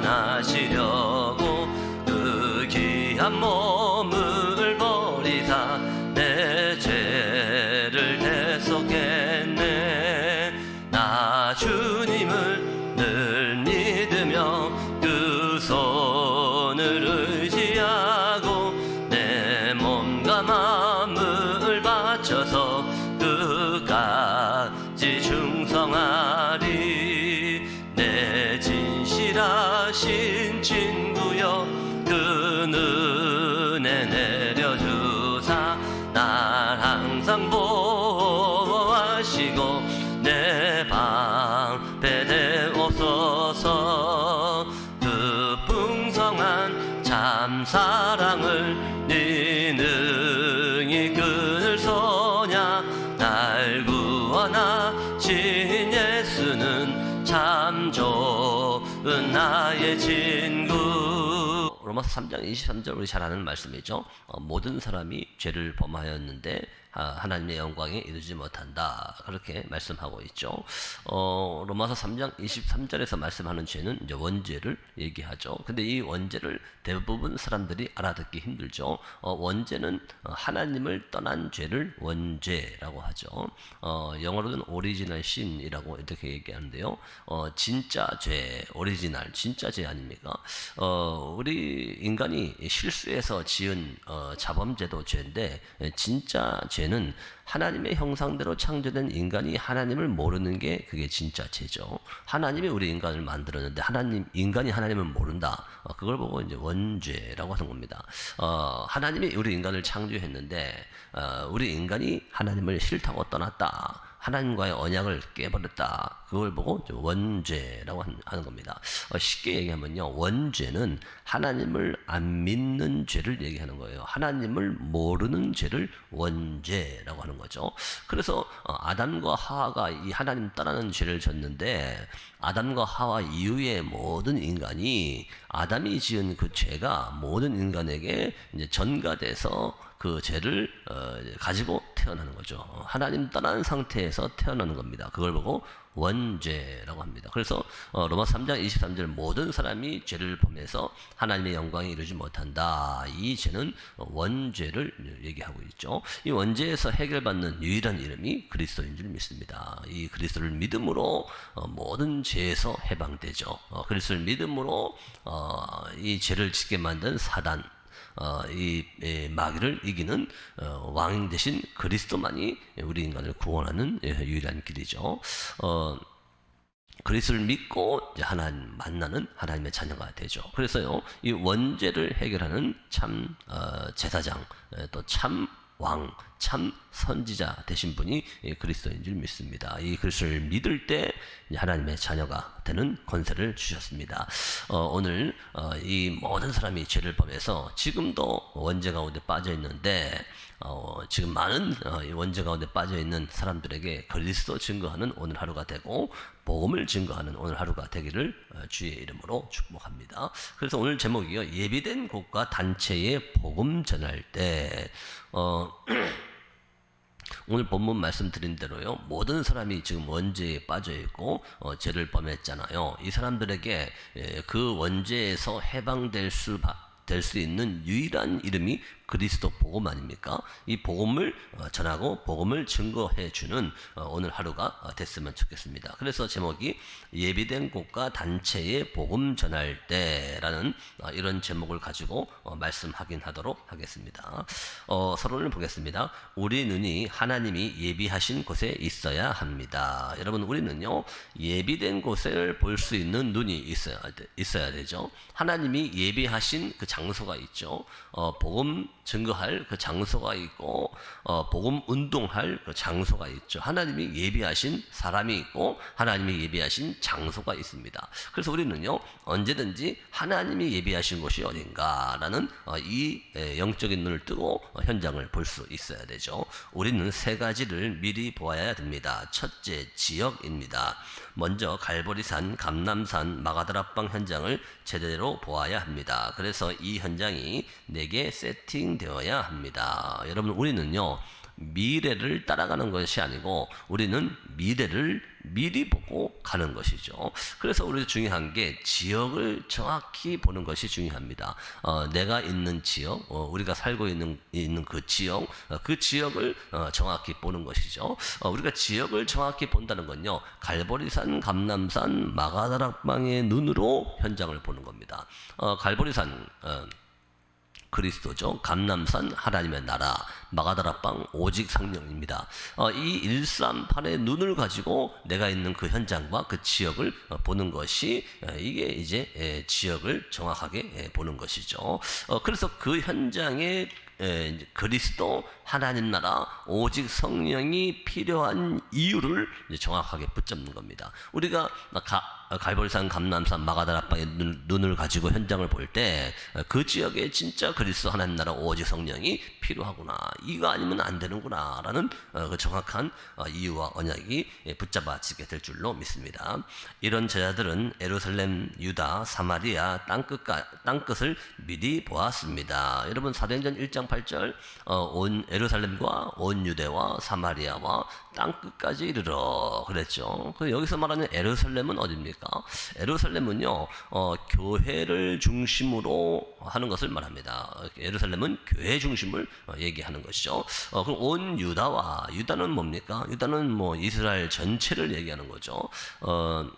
구원하시려고 그 귀한 몸 참 사랑을 네 능히 그늘 소냐 날 구원하신 예수는 참 좋은 나의 친구 로마서 3장 23절 우리 잘 아는 말씀이죠. 어, 모든 사람이 죄를 범하였는데 아, 하나님의 영광에 이르지 못한다. 그렇게 말씀하고 있죠. 어, 로마서 3장 23절에서 말씀하는 죄는 이제 원죄를 얘기하죠. 근데 이 원죄를 대부분 사람들이 알아듣기 힘들죠. 어, 원죄는 어, 하나님을 떠난 죄를 원죄라고 하죠. 어, 영어로는 오리지널 신이라고 이렇게 얘기하는데요. 어, 진짜 죄, 오리지널, 진짜 죄 아닙니까? 어, 우리 인간이 실수해서 지은 어, 자범죄도 죄인데 에, 진짜 죄는 하나님의 형상대로 창조된 인간이 하나님을 모르는 게 그게 진짜 죄죠. 하나님이 우리 인간을 만들었는데 하나님 인간이 하나님을 모른다. 어, 그걸 보고 이제 원죄라고 하는 겁니다. 어, 하나님이 우리 인간을 창조했는데 어, 우리 인간이 하나님을 싫다고 떠났다. 하나님과의 언약을 깨버렸다. 그걸 보고 원죄라고 한- 하는 겁니다. 어, 쉽게 얘기하면요. 원죄는 하나님을 안 믿는 죄를 얘기하는 거예요. 하나님을 모르는 죄를 원죄라고 하는 거죠. 그래서 어, 아담과 하와가 이 하나님 떠나는 죄를 졌는데 아담과 하와 이후의 모든 인간이 아담이 지은 그 죄가 모든 인간에게 이제 전가돼서 그 죄를 어, 가지고 태어나는 거죠. 어, 하나님 떠난 상태에서 태어나는 겁니다. 그걸 보고 원죄라고 합니다. 그래서 어, 로마 3장 23절 모든 사람이 죄를 범해서 하나님의 영광에 이르지 못한다. 이 죄는 원죄를 얘기하고 있죠. 이 원죄에서 해결받는 유일한 이름이 그리스도인 줄 믿습니다. 이 그리스도를 믿음으로 어, 모든 죄에서 해방되죠. 어, 그리스도를 믿음으로 어, 이 죄를 짓게 만든 사단 어, 이 에, 마귀를 이기는 어, 왕 대신 그리스도만이 우리 인간을 구원하는 예, 유일한 길이죠. 어, 그리스도를 믿고 하나님 만나는 하나님의 자녀가 되죠. 그래서요, 이 원죄를 해결하는 참 어, 제사장, 또 참 왕, 참 선지자 되신 분이 이 그리스도인 줄 믿습니다. 이 그리스도를 믿을 때 하나님의 자녀가 되는 권세를 주셨습니다. 어, 오늘 어, 이 모든 사람이 죄를 범해서 지금도 원죄 가운데 빠져 있는데 어, 지금 많은 어, 이 원죄 가운데 빠져 있는 사람들에게 그리스도 증거하는 오늘 하루가 되고 복음을 증거하는 오늘 하루가 되기를 어, 주의 이름으로 축복합니다. 그래서 오늘 제목이요 예비된 곳과 단체의 복음 전할 때 어, 오늘 본문 말씀드린 대로요 모든 사람이 지금 원죄에 빠져 있고 어, 죄를 범했잖아요. 이 사람들에게 예, 그 원죄에서 해방될 수 될 수 있는 유일한 이름이 그리스도 복음 아닙니까? 이 복음을 어, 전하고 복음을 증거해 주는 어, 오늘 하루가 어, 됐으면 좋겠습니다. 그래서 제목이 예비된 곳과 단체의 복음 전할 때라는 어, 이런 제목을 가지고 어, 말씀 확인하도록 하겠습니다. 어, 서론을 보겠습니다. 우리 눈이 하나님이 예비하신 곳에 있어야 합니다. 여러분 우리는요 예비된 곳을 볼 수 있는 눈이 있어야 돼, 있어야 되죠. 하나님이 예비하신 그 장소가 있죠. 어, 복음 증거할 그 장소가 있고 어, 복음 운동할 그 장소가 있죠. 하나님이 예비하신 사람이 있고 하나님이 예비하신 장소가 있습니다. 그래서 우리는요 언제든지 하나님이 예비하신 곳이 어딘가라는 어, 이 에, 영적인 눈을 뜨고 어, 현장을 볼 수 있어야 되죠. 우리는 세 가지를 미리 보아야 됩니다. 첫째 지역입니다. 먼저 갈보리산, 감남산, 마가다락방 현장을 제대로 보아야 합니다. 그래서 이 현장이 내게 세팅되어야 합니다. 여러분 우리는요 미래를 따라가는 것이 아니고 우리는 미래를 미리 보고 가는 것이죠. 그래서 우리 중요한 게 지역을 정확히 보는 것이 중요합니다. 어, 내가 있는 지역, 어, 우리가 살고 있는 있는 그 지역, 어, 그 지역을 어, 정확히 보는 것이죠. 어, 우리가 지역을 정확히 본다는 건요, 갈보리산, 감남산, 마가다락방의 눈으로 현장을 보는 겁니다. 어, 갈보리산 어, 그리스도죠. 감남산 하나님의 나라, 마가다락방 오직 성령입니다. 어, 이 138의 눈을 가지고 내가 있는 그 현장과 그 지역을 어, 보는 것이 어, 이게 이제 에, 지역을 정확하게 에, 보는 것이죠. 어, 그래서 그 현장에 에, 그리스도 하나님 나라 오직 성령이 필요한 이유를 정확하게 붙잡는 겁니다. 우리가 가, 갈보리산, 감남산, 마가다락방의 눈, 눈을 가지고 현장을 볼 때 그 지역에 진짜 그리스도 하나님 나라 오직 성령이 필요하구나. 이거 아니면 안 되는구나 라는 어, 그 정확한 어, 이유와 언약이 예, 붙잡아지게 될 줄로 믿습니다. 이런 제자들은 에루살렘, 유다, 사마리아 땅끝가, 땅끝을 미리 보았습니다. 여러분 사도행전 1장 8절 어, 온 에루살렘과 온 유대와 사마리아와 땅끝까지 이르러 그랬죠. 그 여기서 말하는 에루살렘은 어디입니까? 에루살렘은요 어, 교회를 중심으로 하는 것을 말합니다. 에루살렘은 교회 중심을 어, 얘기하는 것이죠. 어, 그럼 온 유다와 유다는 뭡니까? 유다는 뭐 이스라엘 전체를 얘기하는 거죠. 어,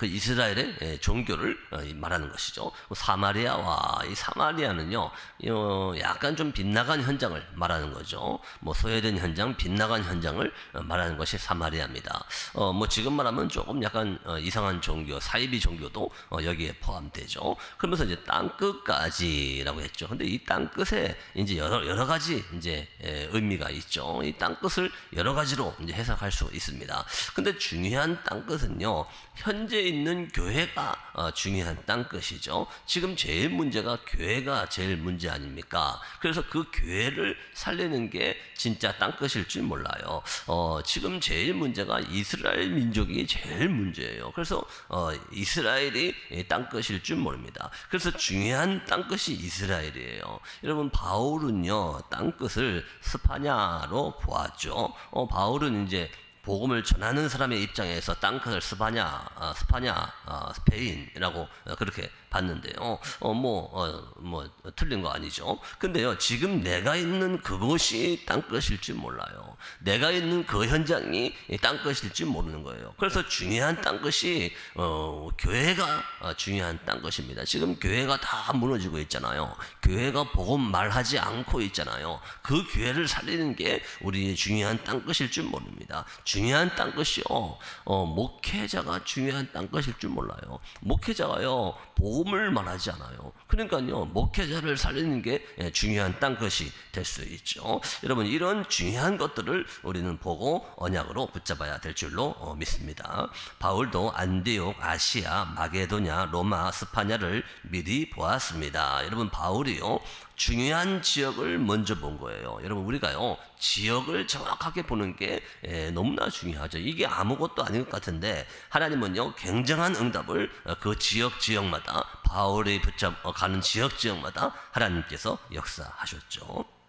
그 이스라엘의 예, 종교를 어, 이 말하는 것이죠. 사마리아와 이 사마리아는요, 어, 약간 좀 빗나간 현장을 말하는 거죠. 뭐 소외된 현장, 빗나간 현장을 어, 말하는 것이 사마리아입니다. 어, 뭐 지금 말하면 조금 약간 어, 이상한 종교, 사이비 종교도 어, 여기에 포함되죠. 그러면서 이제 땅 끝까지라고 했죠. 근데 이 땅 끝에 이제 여러 여러 가지 이제 예, 의미가 있죠. 이 땅 끝을 여러 가지로 이제 해석할 수 있습니다. 근데 중요한 땅 끝은요, 현재 있는 교회가 어, 중요한 땅끝이죠. 지금 제일 문제가 교회가 제일 문제 아닙니까? 그래서 그 교회를 살리는 게 진짜 땅끝일 줄 몰라요. 어, 지금 제일 문제가 이스라엘 민족이 제일 문제예요. 그래서 어, 이스라엘이 이 땅끝일 줄 모릅니다. 그래서 중요한 땅끝이 이스라엘이에요. 여러분 바울은요 땅끝을 스파냐로 보았죠. 어, 바울은 이제 복음을 전하는 사람의 입장에서 땅끝을 스파냐, 아, 스파냐, 아, 스페인이라고 어, 그렇게 봤는데요. 어, 뭐, 어, 뭐, 틀린 거 아니죠. 근데요, 지금 내가 있는 그곳이 땅끝일지 몰라요. 내가 있는 그 현장이 이 땅끝일지 모르는 거예요. 그래서 중요한 땅끝이, 어, 교회가 어, 중요한 땅끝입니다. 지금 교회가 다 무너지고 있잖아요. 교회가 복음 말하지 않고 있잖아요. 그 교회를 살리는 게 우리 중요한 땅끝일 줄 모릅니다. 중요한 땅끝이요, 어, 목회자가 중요한 땅끝일 줄 몰라요. 목회자가요, 복음 을 말하지 않아요. 그러니까요, 목회자를 살리는 게 예, 중요한 땅끝이 될 수 있죠. 여러분, 이런 중요한 것들을 우리는 보고 언약으로 붙잡아야 될 줄로 어, 믿습니다. 바울도 안디옥, 아시아, 마게도냐, 로마, 스파냐를 미리 보았습니다. 여러분, 바울이요, 중요한 지역을 먼저 본 거예요. 여러분 우리가요 지역을 정확하게 보는 게 에, 너무나 중요하죠. 이게 아무것도 아닌 것 같은데 하나님은요 굉장한 응답을 어, 그 지역 지역마다 바울이 붙잡 어, 가는 지역 지역마다 하나님께서 역사하셨죠.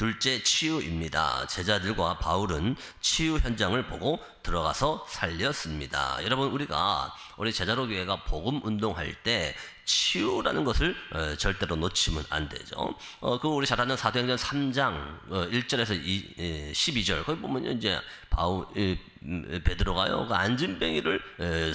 둘째 치유입니다. 제자들과 바울은 치유 현장을 보고 들어가서 살렸습니다. 여러분 우리가 우리 제자로 교회가 복음 운동할 때 치유라는 것을 어, 절대로 놓치면 안 되죠. 어, 그 우리 잘 아는 사도행전 3장 어, 1절에서 2, 에, 12절 거기 보면 이제 바울 베드로가요 그 안진뱅이를 에,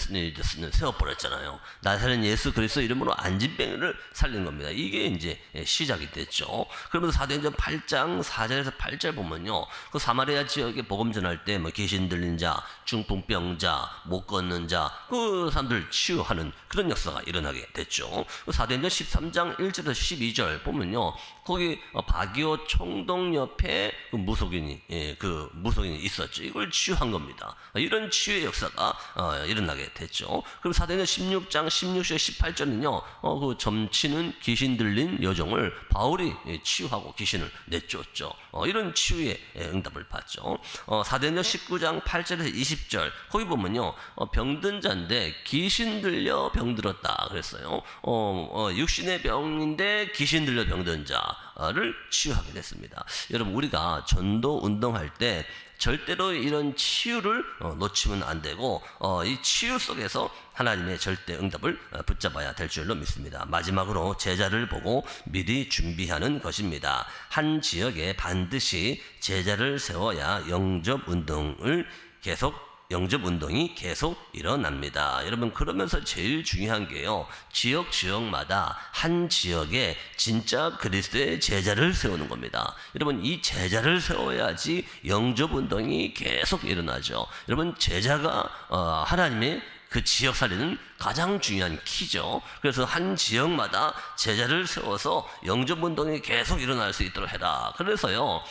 세워버렸잖아요. 나사렛 예수 그리스도 이름으로 안진뱅이를 살린 겁니다. 이게 이제 예, 시작이 됐죠. 그러면서 사도행전 8장 4절에서 8절 보면요, 그 사마리아 지역에 복음 전할 때 뭐 귀신 들린 자, 중풍병자, 못 걷는 자, 그 사람들 치유하는 그런 역사가 일어나게 됐죠. 그 사도행전 13장 1절에서 12절 보면요, 거기 어, 바기오 총동 옆에 그 무속인이 예, 그 무속인이 있었죠. 이걸 치유한 겁니다. 이런 치유의 역사가 어, 일어나게 됐죠. 그럼 사도행전 16장 16절 18절은요. 어, 그 점치는 귀신 들린 여종을 바울이 예, 치유하고 귀신을 내쫓죠. 어, 이런 치유의 예, 응답을 받죠. 어, 사도행전 19장 8절에서 20절 거기 보면요. 어, 병든 자인데 귀신 들려 병들었다 그랬어요. 어, 어, 육신의 병인데 귀신 들려 병든 자. 전도자를 치유하게 됐습니다. 여러분 우리가 전도 운동할 때 절대로 이런 치유를 어, 놓치면 안 되고 어, 이 치유 속에서 하나님의 절대 응답을 어, 붙잡아야 될 줄로 믿습니다. 마지막으로 제자를 보고 미리 준비하는 것입니다. 한 지역에 반드시 제자를 세워야 영접 운동을 계속 영접 운동이 계속 일어납니다. 여러분 그러면서 제일 중요한 게요. 지역 지역마다 한 지역에 진짜 그리스도의 제자를 세우는 겁니다. 여러분 이 제자를 세워야지 영접 운동이 계속 일어나죠. 여러분 제자가 어, 하나님의 그 지역 살리는 가장 중요한 키죠. 그래서 한 지역마다 제자를 세워서 영접 운동이 계속 일어날 수 있도록 해라. 그래서요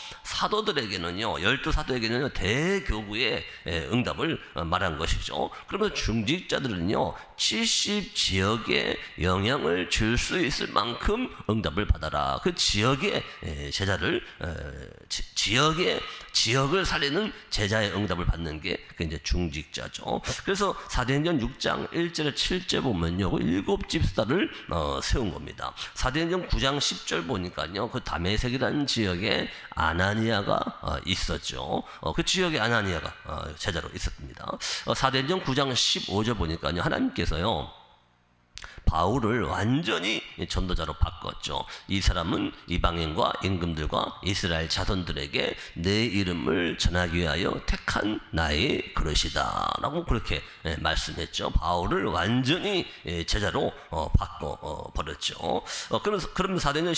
사도들에게는요 열두 사도에게는요 대교구의 예, 응답을 어, 말한 것이죠. 그러면 중직자들은요 70 지역에 영향을 줄 수 있을 만큼 응답을 받아라. 그 지역의 예, 제자를 어, 지- 지역의 지역을 살리는 제자의 응답을 받는 게그 이제 중직자죠. 그래서 사도행전 6장 1절에 7절 보면요. 그 일곱 집사를 어, 세운 겁니다. 사도행전 9장 10절 보니까요. 그 다메섹이라는 지역에 아나니아 가 어, 있었죠. 어, 그 지역에 아나니아가 어, 제자로 있었습니다. 어, 사도행전 9장 15절 보니까요. 하나님께서요. 바울을 완전히 전도자로 바꿨죠. 이 사람은 이방인과 임금들과 이스라엘 자손들에게 내 이름을 전하기 위하여 택한 나의 그릇이다. 라고 그렇게 예, 말씀했죠. 바울을 완전히 예, 제자로 어, 바꿔 어, 버렸죠. 어, 그러면서, 그러면 사도행전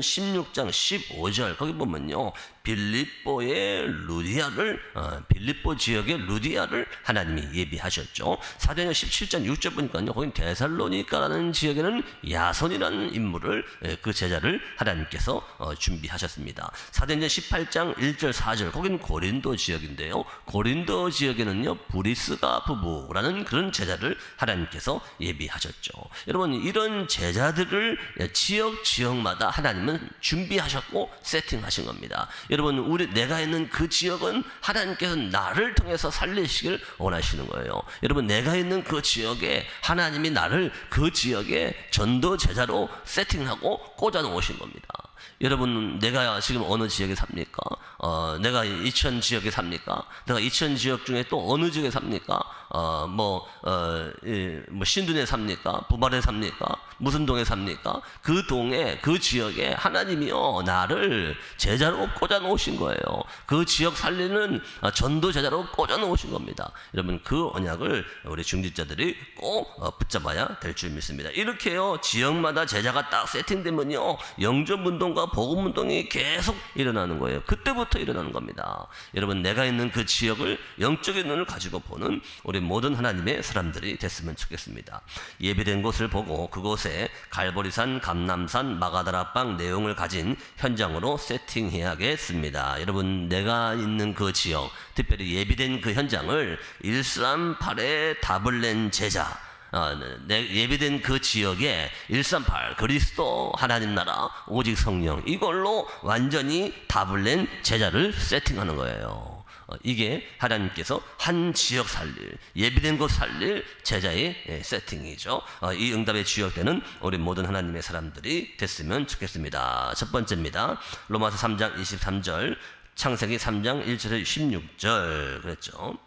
16장 15절 거기 보면요. 빌립보의 루디아를 어, 빌립보 지역의 루디아를 하나님이 예비하셨죠. 사도행전 17장 6절 보니까요. 거기 데살로니 카라는 지역에는 야손이라는 인물을 예, 그 제자를 하나님께서 어, 준비하셨습니다. 사도행전 18장 1절 4절 거기는 고린도 지역인데요. 고린도 지역에는요. 브리스가 부부라는 그런 제자를 하나님께서 예비하셨죠. 여러분 이런 제자들을 예, 지역 지역마다 하나님은 준비하셨고 세팅하신 겁니다. 여러분 우리 내가 있는 그 지역은 하나님께서 나를 통해서 살리시길 원하시는 거예요. 여러분 내가 있는 그 지역에 하나님이 나를 그 지역에 전도 제자로 세팅하고 꽂아 놓으신 겁니다. 여러분 내가 지금 어느 지역에 삽니까? 어, 내가 이천 지역에 삽니까? 내가 이천 지역 중에 또 어느 지역에 삽니까? 어, 뭐, 어, 예, 뭐 신둔에 삽니까? 부발에 삽니까? 무슨 동에 삽니까? 그 동에 그 지역에 하나님이요 나를 제자로 꽂아 놓으신 거예요. 그 지역 살리는 어, 전도 제자로 꽂아 놓으신 겁니다. 여러분 그 언약을 우리 중직자들이 꼭 어, 붙잡아야 될 줄 믿습니다. 이렇게요 지역마다 제자가 딱 세팅되면요 영접 운동과 복음 운동이 계속 일어나는 거예요. 그때부터 일어나는 겁니다. 여러분 내가 있는 그 지역을 영적인 눈을 가지고 보는 우리 모든 하나님의 사람들이 됐으면 좋겠습니다. 예배된 곳을 보고 그곳에 갈보리산, 감남산, 마가다라빵 내용을 가진 현장으로 세팅해야겠습니다. 여러분 내가 있는 그 지역, 특별히 예비된 그 현장을 일삼팔에 답을 낸 제자, 어, 내 예비된 그 지역에 138 그리스도 하나님 나라 오직 성령 이걸로 완전히 답을 낸 제자를 세팅하는 거예요. 어, 이게 하나님께서 한 지역 살릴 예비된 곳 살릴 제자의 예, 세팅이죠. 어, 이 응답의 주역되는 우리 모든 하나님의 사람들이 됐으면 좋겠습니다. 첫 번째입니다. 로마서 3장 23절, 창세기 3장 1절에 16절 그랬죠.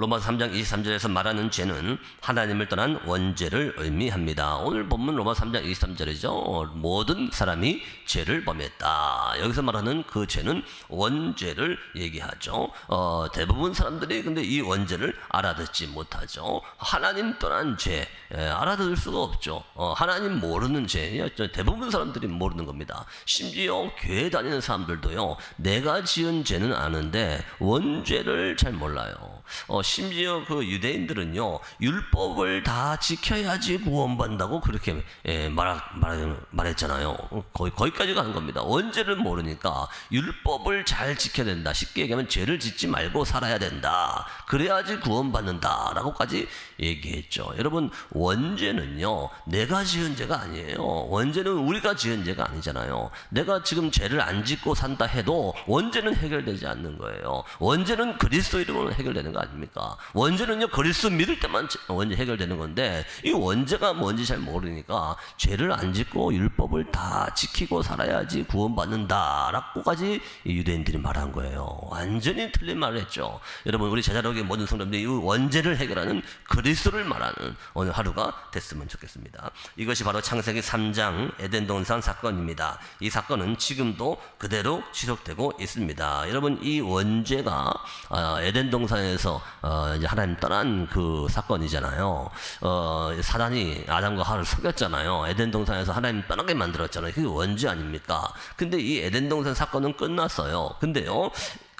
로마서 3장 23절에서 말하는 죄는 하나님을 떠난 원죄를 의미합니다. 오늘 본문 로마서 3장 23절이죠. 모든 사람이 죄를 범했다. 여기서 말하는 그 죄는 원죄를 얘기하죠. 어, 대부분 사람들이 근데 이 원죄를 알아듣지 못하죠. 하나님 떠난 죄 예, 알아들을 수가 없죠. 어, 하나님 모르는 죄 대부분 사람들이 모르는 겁니다. 심지어 교회 다니는 사람들도요. 내가 지은 죄는 아는데 원죄를 잘 몰라요. 어, 심지어 그 유대인들은요 율법을 다 지켜야지 구원받는다고 그렇게 예, 말, 말, 말했잖아요. 어, 거의 거기까지 가는 겁니다. 원죄를 모르니까 율법을 잘 지켜야 된다. 쉽게 얘기하면 죄를 짓지 말고 살아야 된다. 그래야지 구원받는다라고까지 얘기했죠. 여러분 원죄는요 내가 지은 죄가 아니에요. 원죄는 우리가 지은 죄가 아니잖아요. 내가 지금 죄를 안 짓고 산다 해도 원죄는 해결되지 않는 거예요. 원죄는 그리스도 이름으로 해결되는 거 아닙니까? 아닙니까? 원죄는요 그리스도 믿을 때만 제- 원죄 해결되는 건데 이 원죄가 뭔지 잘 모르니까 죄를 안 짓고 율법을 다 지키고 살아야지 구원받는다라고까지 이 유대인들이 말한 거예요. 완전히 틀린 말을 했죠. 여러분 우리 제자록의 모든 성도들이 이 원죄를 해결하는 그리스도를 말하는 오늘 하루가 됐으면 좋겠습니다. 이것이 바로 창세기 3장 에덴 동산 사건입니다. 이 사건은 지금도 그대로 지속되고 있습니다. 여러분 이 원죄가 어, 에덴 동산에서 어, 이제 하나님 떠난 그 사건이잖아요. 어, 사단이 아담과 하와를 속였잖아요. 에덴 동산에서 하나님 떠나게 만들었잖아요. 그게 원죄 아닙니까? 근데 이 에덴 동산 사건은 끝났어요. 근데요.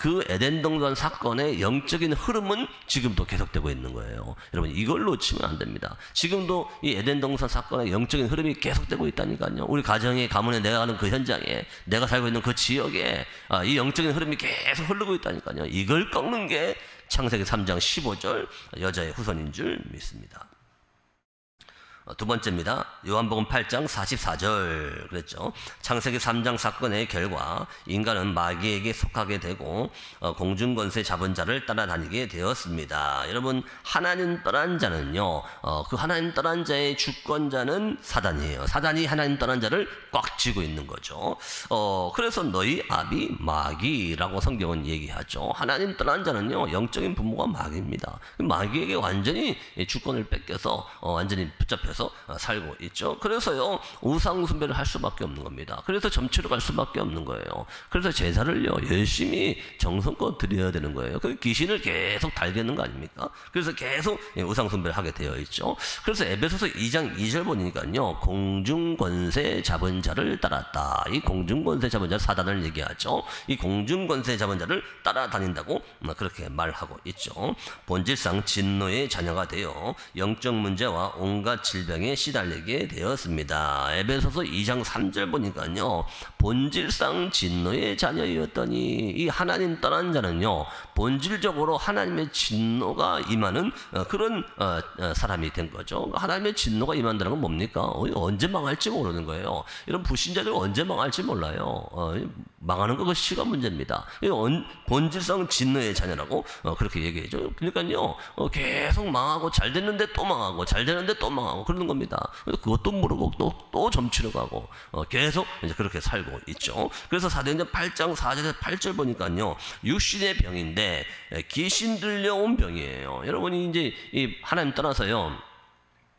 그 에덴 동산 사건의 영적인 흐름은 지금도 계속되고 있는 거예요. 여러분 이걸 놓치면 안 됩니다. 지금도 이 에덴 동산 사건의 영적인 흐름이 계속되고 있다니까요. 우리 가정에 가문에 내가 가는 그 현장에 내가 살고 있는 그 지역에 아, 이 영적인 흐름이 계속 흐르고 있다니까요. 이걸 꺾는 게 창세기 3장 15절 여자의 후손인 줄 믿습니다. 어, 두 번째입니다. 요한복음 8장 44절 그랬죠. 창세기 3장 사건의 결과 인간은 마귀에게 속하게 되고 어, 공중 권세 잡은 자를 따라다니게 되었습니다. 여러분 하나님 떠난 자는요. 어, 그 하나님 떠난 자의 주권자는 사단이에요. 사단이 하나님 떠난 자를 꽉 쥐고 있는 거죠. 어, 그래서 너희 아비 마귀라고 성경은 얘기하죠. 하나님 떠난 자는요. 영적인 부모가 마귀입니다. 마귀에게 완전히 주권을 뺏겨서 어, 완전히 붙잡혀서 어, 살고 있죠. 그래서요 우상 숭배를 할 수밖에 없는 겁니다. 그래서 점치러 갈 수밖에 없는 거예요. 그래서 제사를요 열심히 정성껏 드려야 되는 거예요. 그 귀신을 계속 달겠는 거 아닙니까? 그래서 계속 예, 우상 숭배를 하게 되어 있죠. 그래서 에베소서 2장 2절 보니까요 공중 권세 잡은 자를 따랐다. 이 공중 권세 잡은 자 사단을 얘기하죠. 이 공중 권세 잡은 자를 따라다닌다고 음, 그렇게 말하고 있죠. 본질상 진노의 자녀가 되어 영적 문제와 온갖 질병 에 시달리게 되었습니다. 에베소서 2장 3절 보니까요. 본질상 진노의 자녀였더니 이 하나님 떠난 자는요. 본질적으로 하나님의 진노가 임하는 어, 그런 어, 어, 사람이 된 거죠. 하나님의 진노가 임한다는 건 뭡니까? 어, 언제 망할지 모르는 거예요. 이런 불신자들 언제 망할지 몰라요. 어, 망하는 거 그 시간 문제입니다. 본질상 진노의 자녀라고 어, 그렇게 얘기해죠. 그러니까요, 어, 계속 망하고 잘 됐는데 또 망하고 잘 되는데 또 망하고 그러는 겁니다. 그것도 모르고 또, 또 점치러 가고 어, 계속 이제 그렇게 살고 있죠. 그래서 사도행전 8장 4절에서 8절 보니까요, 육신의 병인데 에, 귀신 들려온 병이에요. 여러분이 이제 이 하나님 떠나서요.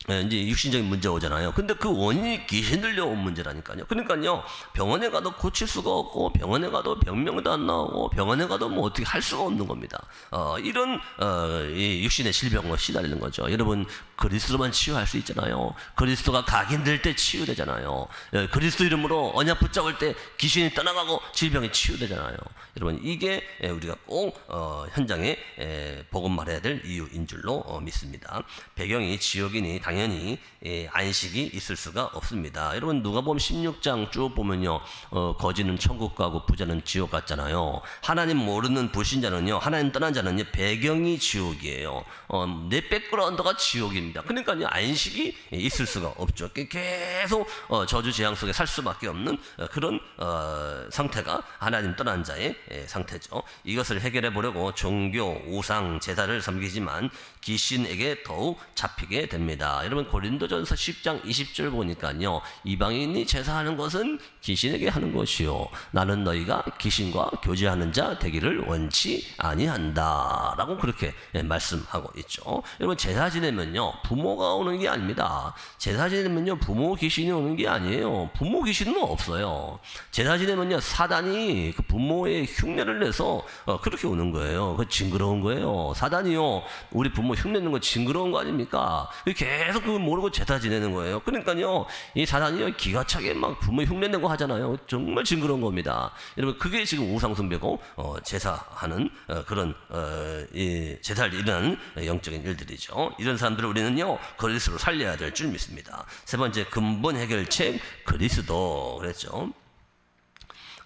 예, 이제 육신적인 문제 오잖아요. 근데 그 원인이 귀신 들려온 문제라니까요. 그러니까요, 병원에 가도 고칠 수가 없고, 병원에 가도 병명도 안 나오고, 병원에 가도 뭐 어떻게 할 수가 없는 겁니다. 어, 이런, 어, 이 육신의 질병과 시달리는 거죠. 여러분, 그리스도만 치유할 수 있잖아요. 그리스도가 각인될 때 치유되잖아요. 예, 그리스도 이름으로 언약 붙잡을 때 귀신이 떠나가고 질병이 치유되잖아요. 여러분, 이게 예, 우리가 꼭, 어, 현장에 예, 복음 말해야 될 이유인 줄로 어, 믿습니다. 배경이 지옥이니 당 연히 예, 안식이 있을 수가 없습니다. 여러분 누가 보면 16장 쭉 보면요, 어, 거지는 천국 가고 부자는 지옥 같잖아요. 하나님 모르는 불신자는요, 하나님 떠난 자는요, 배경이 지옥이에요. 어, 내 백그라운드가 지옥입니다. 그러니까요, 안식이 있을 수가 없죠. 계속 어, 저주 재앙 속에 살 수밖에 없는 어, 그런 어, 상태가 하나님 떠난 자의 예, 상태죠. 이것을 해결해 보려고 종교, 우상, 제사를 섬기지만 귀신에게 더욱 잡히게 됩니다. 여러분 고린도전서 10장 20절 보니까요. 이방인이 제사하는 것은 귀신에게 하는 것이요 나는 너희가 귀신과 교제하는 자 되기를 원치 아니한다라고 그렇게 예, 말씀하고 있죠. 여러분 제사 지내면요. 부모가 오는 게 아닙니다. 제사 지내면요. 부모 귀신이 오는 게 아니에요. 부모 귀신은 없어요. 제사 지내면요. 사단이 그 부모의 흉내를 내서 어, 그렇게 오는 거예요. 그 징그러운 거예요. 사단이요. 우리 부모 흉내내는 거 징그러운 거 아닙니까? 계속 그걸 모르고 제사 지내는 거예요. 그러니까요. 이 사단이요. 기가 차게 막 부모 흉내내고 하잖아요. 정말 징그러운 겁니다. 여러분 그게 지금 우상숭배고 어, 제사하는 어, 그런 어, 이 제사를 일어나는 영적인 일들이죠. 이런 사람들을 우리는요. 그리스도로 살려야 될 줄 믿습니다. 세 번째 근본 해결책 그리스도 그랬죠.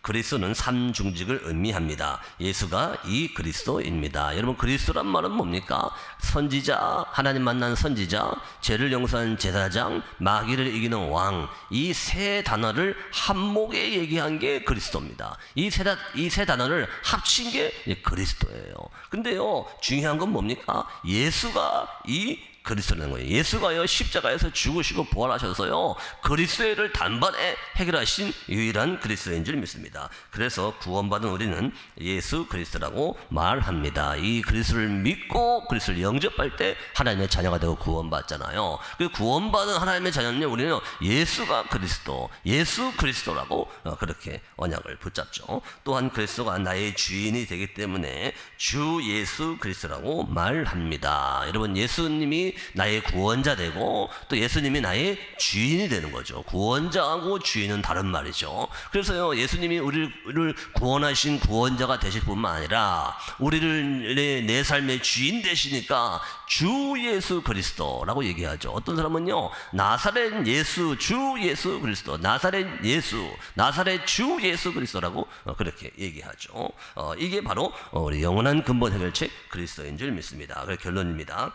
그리스도는 삼중직을 의미합니다. 예수가 이 그리스도입니다. 여러분 그리스도란 말은 뭡니까? 선지자, 하나님 만난 선지자, 죄를 용서하는 제사장, 마귀를 이기는 왕. 이 세 단어를 한목에 얘기한 게 그리스도입니다. 이세 이세 단어를 합친 게 그리스도예요. 근데요 중요한 건 뭡니까? 예수가 이 그리스도라는 거예요. 예수가요 십자가에서 죽으시고 부활하셔서요 그리스도를 단번에 해결하신 유일한 그리스도인 줄 믿습니다. 그래서 구원받은 우리는 예수 그리스도라고 말합니다. 이 그리스도를 믿고 그리스도를 영접할 때 하나님의 자녀가 되고 구원받잖아요. 그 구원받은 하나님의 자녀는 우리는 예수가 그리스도, 예수 그리스도라고 어, 그렇게 언약을 붙잡죠. 또한 그리스도가 나의 주인이 되기 때문에 주 예수 그리스도라고 말합니다. 여러분 예수님이 나의 구원자 되고 또 예수님이 나의 주인이 되는 거죠. 구원자하고 주인은 다른 말이죠. 그래서요, 예수님이 우리를 구원하신 구원자가 되실 뿐만 아니라 우리를 내, 내 삶의 주인 되시니까 주 예수 그리스도라고 얘기하죠. 어떤 사람은요, 나사렛 예수, 주 예수 그리스도, 나사렛 예수, 나사렛 주 예수 그리스도라고 어, 그렇게 얘기하죠. 어, 이게 바로 어, 우리 영원한 근본 해결책 그리스도인 줄 믿습니다. 그 결론입니다.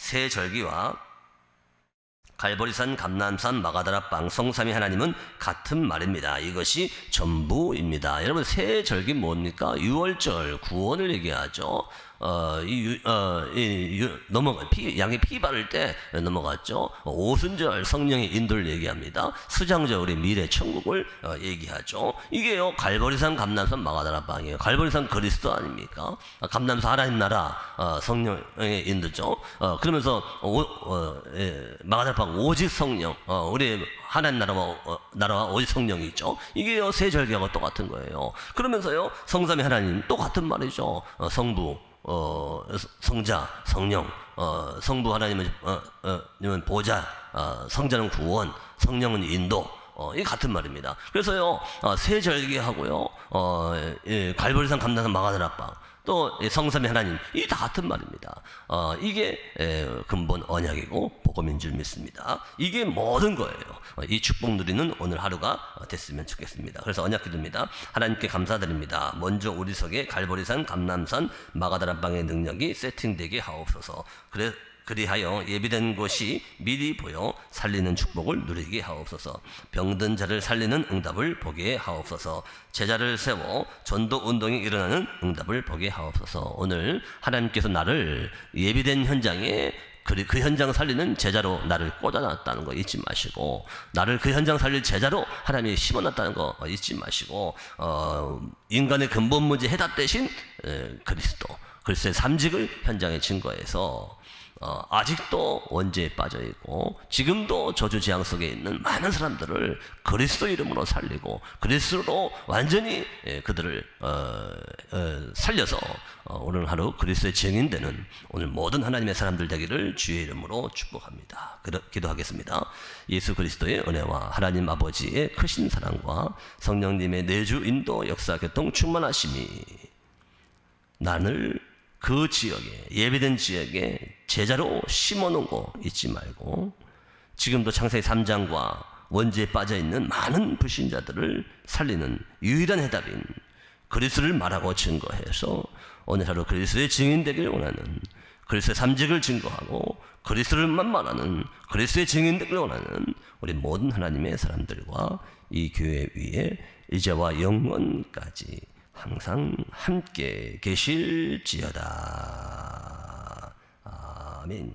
새 절기와 갈보리산, 감남산, 마가다라빵, 성삼위 하나님은 같은 말입니다. 이것이 전부입니다. 여러분 새 절기 뭡니까? 6월절 구원을 얘기하죠. 어, 이, 유- 어, 이, 유- 넘어가, 피, 양이 피 바를 때 넘어갔죠. 오순절 성령의 인도를 얘기합니다. 수장절 우리 미래 천국을 어, 얘기하죠. 이게요, 갈보리산, 감남산, 마가다라빵이에요. 갈보리산 그리스도 아닙니까? 아, 감남산 하나님 나라, 어, 성령의 인도죠. 어, 그러면서, 오, 어, 예, 마가다라빵 오직 성령, 어, 우리 하나님 나라와, 어, 나라와 오직 성령이 있죠. 이게요, 새 절기하고 똑같은 거예요. 그러면서요, 성삼위 하나님 똑같은 말이죠. 어, 성부, 어, 성자, 성령, 어, 성부 하나님은 어, 어, 보좌, 어, 성자는 구원, 성령은 인도. 어, 이 같은 말입니다. 그래서요, 어, 새 절기하고요, 어, 예, 갈보리산 감나산 마가다락방, 또이 성삼위 하나님, 이 다 같은 말입니다. 어, 이게 에, 근본 언약이고 복음인 줄 믿습니다. 이게 모든 거예요. 어, 이 축복 누리는 오늘 하루가 어, 됐으면 좋겠습니다. 그래서 언약 기도입니다. 하나님께 감사드립니다. 먼저 우리 속에 갈보리산, 감남산, 마가다락방의 능력이 세팅되게 하옵소서. 그래 그리하여 예비된 곳이 미리 보여 살리는 축복을 누리게 하옵소서. 병든 자를 살리는 응답을 보게 하옵소서. 제자를 세워 전도 운동이 일어나는 응답을 보게 하옵소서. 오늘 하나님께서 나를 예비된 현장에 그, 그 현장 살리는 제자로 나를 꽂아놨다는 거 잊지 마시고 나를 그 현장 살릴 제자로 하나님이 심어놨다는 거 잊지 마시고 어, 인간의 근본 문제 해답 대신 에, 그리스도 그리스도의 삼직을 현장에 증거해서 어, 아직도 원죄에 빠져 있고 지금도 저주 재앙 속에 있는 많은 사람들을 그리스도 이름으로 살리고 그리스도로 완전히 예, 그들을 어, 어, 살려서 어, 오늘 하루 그리스도의 증인되는 오늘 모든 하나님의 사람들 되기를 주의 이름으로 축복합니다. 그러, 기도하겠습니다. 예수 그리스도의 은혜와 하나님 아버지의 크신 사랑과 성령님의 내주 인도 역사 교통 충만하심이 나를 그 지역에 예배된 지역에 제자로 심어놓은 거 잊지 말고 지금도 창세기 3장과 원죄에 빠져 있는 많은 불신자들을 살리는 유일한 해답인 그리스도를 말하고 증거해서 오늘 하루 그리스도의 증인 되기를 원하는 그리스도의 삼직을 증거하고 그리스도를만 말하는 그리스도의 증인 되기를 원하는 우리 모든 하나님의 사람들과 이 교회 위에 이제와 영원까지 항상 함께 계실지어다. 아멘.